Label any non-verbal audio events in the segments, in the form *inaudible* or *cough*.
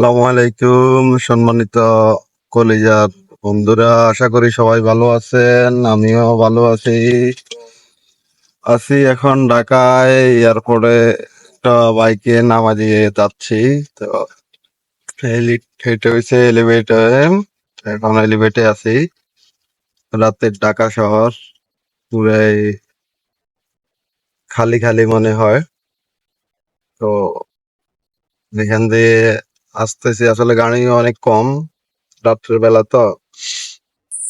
আসসালামু আলাইকুম, সম্মানিত কলিজার বন্ধুরা, আশা করি সবাই ভালো আছেন, আমিও ভালো আছি। আছি এখন ঢাকায় এয়ারপোর্টে একটা বাইকে নামা দিয়ে যাচ্ছি, তো এটা হচ্ছে এলিভেটর এখন এলিভেটে আছি। রাতের ঢাকা শহর পুরাই খালি খালি মনে হয়। তো এখান দিয়ে আসতেছি। আসলে গাড়ি অনেক কম। রাত্রের বেলা তো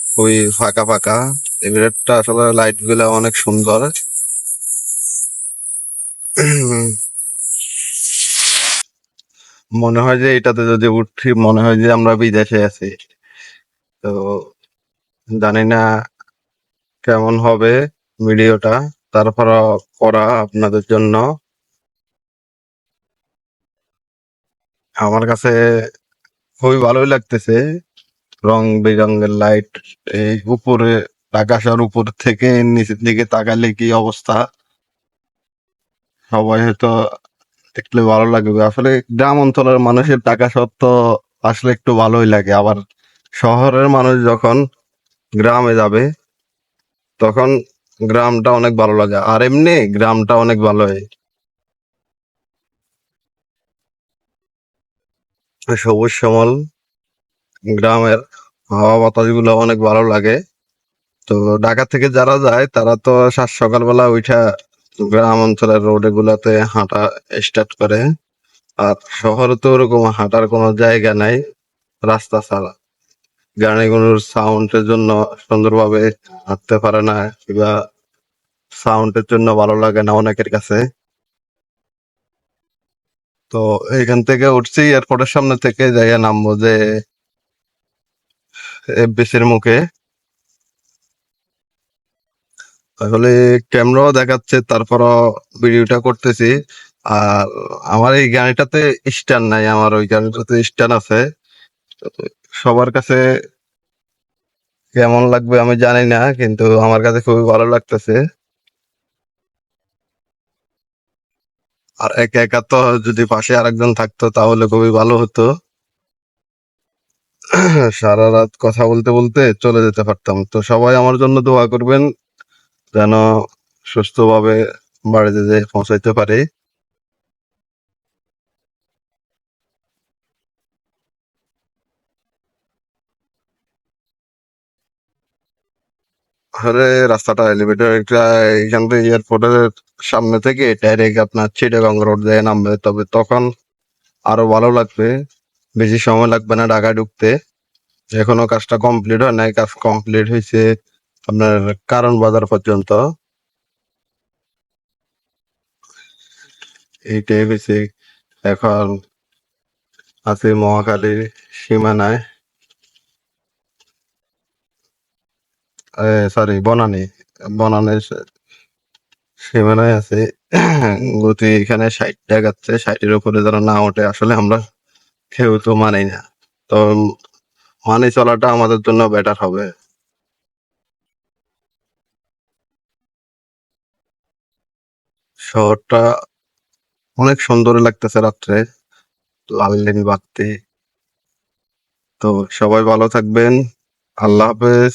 খুবই ফাঁকা ফাঁকা। এমিরেটটা আসলে লাইটগুলা অনেক সুন্দর। মনে হয় যে এটাতে যদি উঠি, মনে হয় যে আমরা বিদেশে আছি। তো জানি না কেমন হবে ভিডিওটা। তারপর করা আপনাদের জন্য। আমার কাছে খুবই ভালোই লাগতেছে। রং বেরঙের লাইট এই উপরে, আকাশের উপর থেকে নিচের দিকে তাকালে কি অবস্থা? সবাই হয়তো দেখলে ভালো লাগবে। আসলে গ্রাম অঞ্চলের মানুষের টাকা সত্য আসলে একটু ভালোই লাগে। আবার শহরের মানুষ যখন গ্রামে যাবে, তখন গ্রামটা অনেক ভালো লাগে। আর এমনি গ্রামটা অনেক ভালো হয় সবুজ শ্যামল। গ্রামের হাওয়া বাতাসগুলো অনেক ভালো লাগে। তো ঢাকা থেকে যারা যায়, তারা তো সাত সকালবেলা উঠা গ্রাম অঞ্চলের রোড গুলাতে হাঁটা স্টার্ট করে। আর শহরে তো ওরকম হাঁটার কোনো জায়গা নাই, রাস্তা ছাড়া। গাড়িগুলোর সাউন্ডের জন্য সুন্দরভাবে হাঁটতে পারে না কিংবা সাউন্ডের জন্য ভালো লাগে না অনেকের কাছে। তো এখান থেকে উঠছি এয়ারপোর্টের সামনে থেকে যাইয়া নামবো যে এফবিসির মুখে। তাহলে ক্যামেরাও দেখাচ্ছে, তারপরও ভিডিওটা করতেছি। আর আমার এই গাড়িটাতে স্ট্যান্ড নাই, আমার ওই গাড়িটাতে স্ট্যান্ড আছে। সবার কাছে কেমন লাগবে আমি জানি না, কিন্তু আমার কাছে খুবই ভালো লাগতেছে। আর একা একা তো যদি পাশে আরেকজন থাকতো তাহলে খুবই ভালো হতো। *clears throat* সারা রাত কথা বলতে বলতে চলে যেতে পারতাম। তো সবাই আমার জন্য দোয়া করবেন যেন সুস্থভাবে বাড়িতে পৌঁছাইতে পারি। আরে রাস্তাটা এলিভেটর একটা এখান থেকে এয়ারপোর্টের সামনে থেকে ডাইরেক্ট আপনার চিটাগাং রোড দিয়ে নামবে। তবে তখন আরও ভালো লাগবে। বেশি সময় লাগবে না ঢাকা ঢুকতে। এখনও কাজটা কমপ্লিট হয় নাই। কাজ কমপ্লিট হয়েছে আপনার কারণ বাজার পর্যন্ত। এইটাই হয়েছে। এখন আছে মহাকালীর সীমানায়। সরি বনানী। বনানীর সীমানায় আছে। গতি এখানে ষাট দেখাচ্ছে। ষাটের উপরে যারা না ওঠে, আসলে আমরা কেউ তো মানি না। তো মানি চলাটা আমাদের জন্য বেটার হবে। শহরটা অনেক সুন্দর লাগতেছে রাত্রে। লাললিন বাতি তো সবাই ভালো থাকবেন। আল্লাহ হাফেজ।